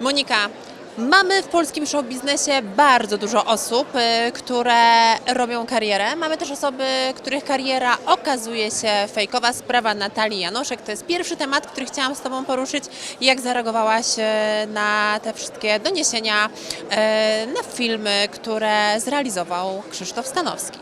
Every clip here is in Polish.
Monika, mamy w polskim show biznesie bardzo dużo osób, y, które robią karierę. Mamy też osoby, których kariera okazuje się fejkowa. Sprawa Natalii Janoszek to jest pierwszy temat, który chciałam z Tobą poruszyć. Jak zareagowałaś y, na te wszystkie doniesienia, y, na filmy, które zrealizował Krzysztof Stanowski?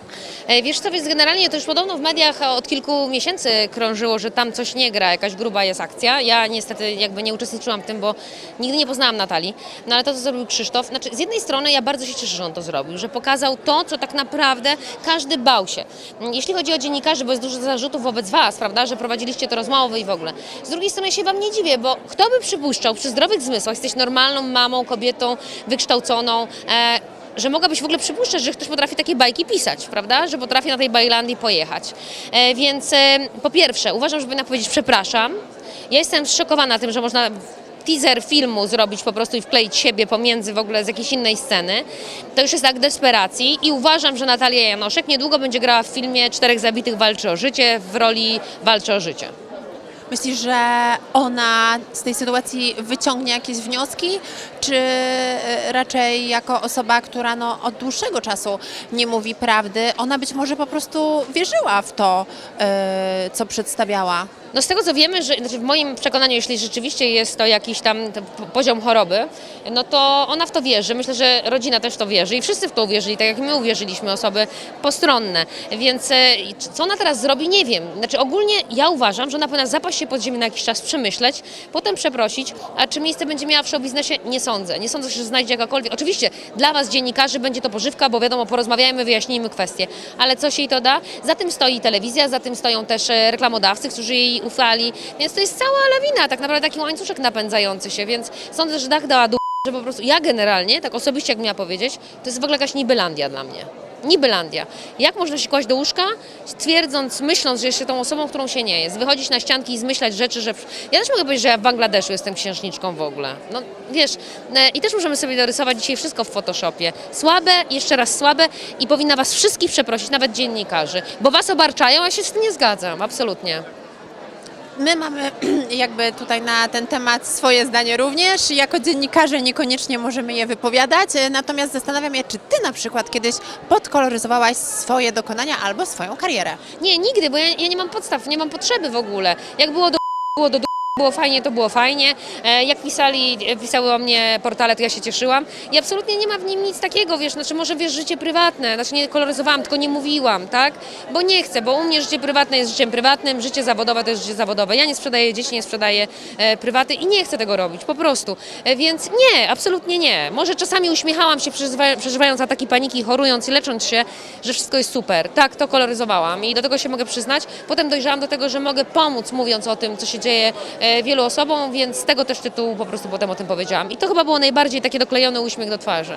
E, Wiesz co, więc generalnie to już podobno w mediach od kilku miesięcy krążyło, że tam coś nie gra, jakaś gruba jest akcja. Ja niestety jakby nie uczestniczyłam w tym, bo nigdy nie poznałam Natalii. No ale to, co zrobił Krzysztof, znaczy z jednej strony ja bardzo się cieszę, że on to zrobił, że pokazał to, co tak naprawdę każdy bał się. Mm, Jeśli chodzi o dziennikarzy, bo jest dużo zarzutów wobec Was, prawda, że prowadziliście te rozmowy i w ogóle. Z drugiej strony ja się Wam nie dziwię, bo kto by przypuszczał przy zdrowych zmysłach, jesteś normalną mamą, kobietą, wykształconą, e, że mogłabyś w ogóle przypuszczać, że ktoś potrafi takie bajki pisać, prawda? Że potrafi na tej Bajlandii pojechać. E, więc e, po pierwsze, uważam, że powinna powiedzieć przepraszam. Ja jestem zszokowana tym, że można teaser filmu zrobić po prostu i wkleić siebie pomiędzy w ogóle z jakiejś innej sceny. To już jest akt desperacji i uważam, że Natalia Janoszek niedługo będzie grała w filmie Czterech Zabitych walczy o życie w roli walczy o życie. Myślisz, że ona z tej sytuacji wyciągnie jakieś wnioski, czy e, raczej jako osoba, która no, od dłuższego czasu nie mówi prawdy, ona być może po prostu wierzyła w to, e, co przedstawiała? No z tego co wiemy, że znaczy w moim przekonaniu, jeśli rzeczywiście jest to jakiś tam poziom choroby, no to ona w to wierzy. Myślę, że rodzina też w to wierzy i wszyscy w to uwierzyli, tak jak my uwierzyliśmy, osoby postronne. Więc e, co ona teraz zrobi, nie wiem. Znaczy ogólnie ja uważam, że ona powinna zapaść się pod ziemię na jakiś czas, przemyśleć, potem przeprosić, a czy miejsce będzie miała w show biznesie? Nie sądzę. Nie sądzę, że znajdzie jakakolwiek. Oczywiście dla Was dziennikarzy będzie to pożywka, bo wiadomo, porozmawiajmy, wyjaśnijmy kwestie. Ale coś jej to da? Za tym stoi telewizja, za tym stoją też e, reklamodawcy, którzy jej ufali, więc to jest cała lawina, tak naprawdę taki łańcuszek napędzający się, więc sądzę, że dach dała dół, że po prostu ja generalnie, tak osobiście jak miała powiedzieć, to jest w ogóle jakaś nibylandia dla mnie. Nibylandia. Jak można się kłaść do łóżka, twierdząc, myśląc, że jeszcze tą osobą, którą się nie jest, wychodzić na ścianki i zmyślać rzeczy, że... Ja też mogę powiedzieć, że ja w Bangladeszu jestem księżniczką w ogóle. No wiesz, i też możemy sobie dorysować dzisiaj wszystko w Photoshopie. Słabe, jeszcze raz słabe i powinna was wszystkich przeprosić, nawet dziennikarzy, bo was obarczają, a ja się z tym nie zgadzam, absolutnie. My mamy jakby tutaj na ten temat swoje zdanie również. Jako dziennikarze niekoniecznie możemy je wypowiadać, e, natomiast zastanawiam się, czy ty na przykład kiedyś podkoloryzowałaś swoje dokonania albo swoją karierę? Nie, nigdy, bo ja, ja nie mam podstaw, nie mam potrzeby w ogóle. Jak było do było do było fajnie, to było fajnie. E, Jak pisali, e, pisały o mnie portale, to ja się cieszyłam. I absolutnie nie ma w nim nic takiego, wiesz, znaczy może wiesz, życie prywatne, znaczy nie koloryzowałam, tylko nie mówiłam, tak? Bo nie chcę, bo u mnie życie prywatne jest życiem prywatnym, życie zawodowe to jest życie zawodowe. Ja nie sprzedaję dzieci, nie sprzedaję e, prywaty i nie chcę tego robić, po prostu. Więc nie, absolutnie nie. Może czasami uśmiechałam się, przeżywa, przeżywając ataki paniki, chorując i lecząc się, że wszystko jest super. Tak, to koloryzowałam i do tego się mogę przyznać. Potem dojrzałam do tego, że mogę pomóc, mówiąc o tym, co się dzieje wielu osobom, więc z tego też tytułu po prostu potem o tym powiedziałam. I to chyba było najbardziej takie doklejony uśmiech do twarzy.